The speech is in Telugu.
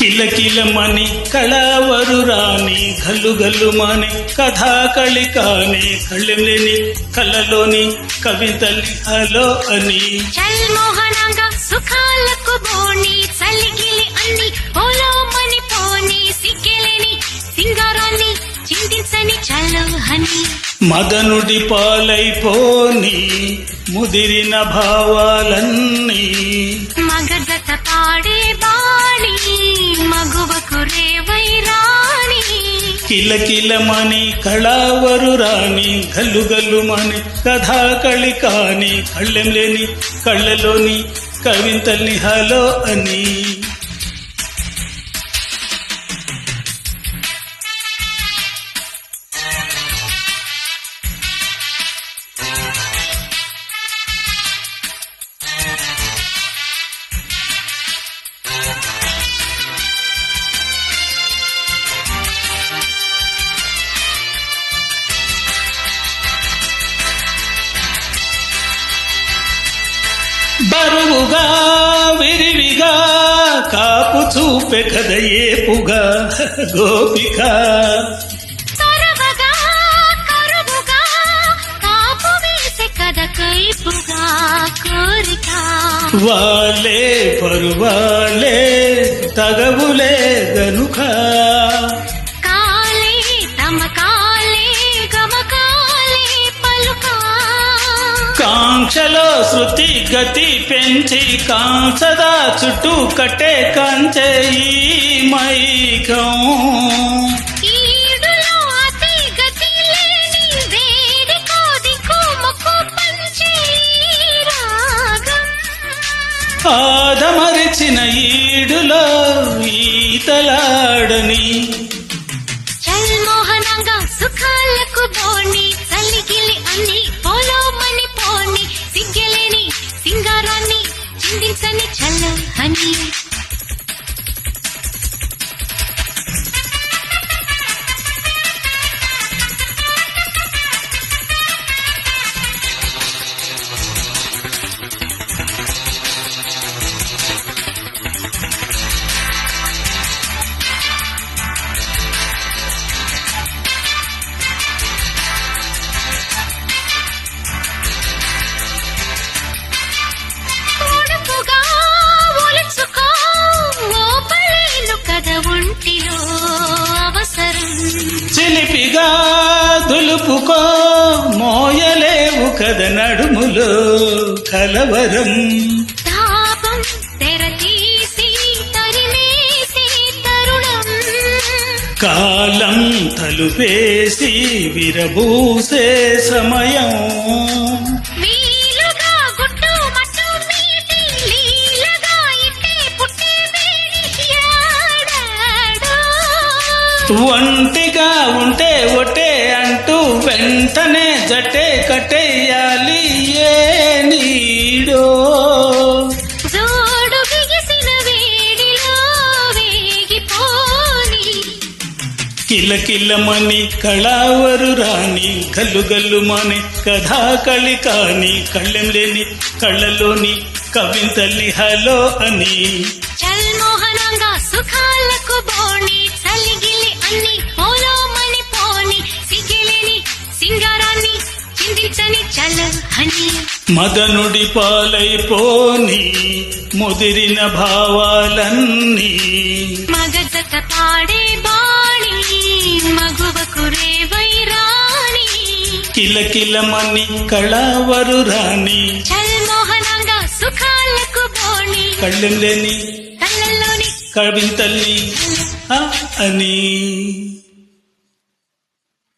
కిలకిలమని కళావరు రాని గల్లు గల్లుమని కథా కళికాని కళ్ళెని కళ్ళలోని కవితలి హలో అని. చల్ సుఖాలకు బోని చలిగిలి అన్ని పోలోమని పోని సిగ్గెలేని సింగారాన్ని చిందించని చల్లు హని మదనుడి పాలైపోని ముదిరిన భావాలన్నీ. మగజత పాడే బాణి మగువకు రేవై రాణి కిలకిలమని కళావరు రాని గల్లు గల్లుమని కథా కళికాని కళ్ళెం లేని కళ్ళలోని కవితల్ని హలో అని. బరువుగా విరివిగా కాపు చూపె కథ ఏపుగా గోపిక. వాలే పరువాలే తగవులే గనుక. కాంక్షలో శృతి గతి పెంచి కాంసదా చుట్టూ కట్టే కంచె ఈ మైకం. ఆదమరిచిన ఈడులో ఈతలాడని. చల్ మోహనంగా సుఖాలకు బోణి పొడుపుగా ఒలుచుకో ఓపలేను కథ ఒంటిలో అవసరం. చిలిపిగా దులుపుకో మోయలేవు కద నడుములో కలవరం. తాపం తరిమేసి తరుణం. కాలం తలుపేసి విరబూసే సమయం. ఒంటిగా ఉంటే ఒట్టే అంటూ వెంటనే జట్టే కట్టేయాలి ఏ నీడో. వేగిపోని. కిలకిలమని కళావరు రాని గల్లు గల్లుమని కథా కళి కాని కళ్ళెం లేని కళ్ళలోని కవితల్లి హలో అని. చల్ మదనుడి పాలైపోని ముదిరిన భావాలన్నీ. మగజత పాడే బాణి మగువకు రేవై రాణి కిలకిలమని కళావరు రాని చల్ మోహనంగా సుఖాలకు బోణి కళ్ళెం లేని కళ్ళల్లోని కవితల్లి. అని.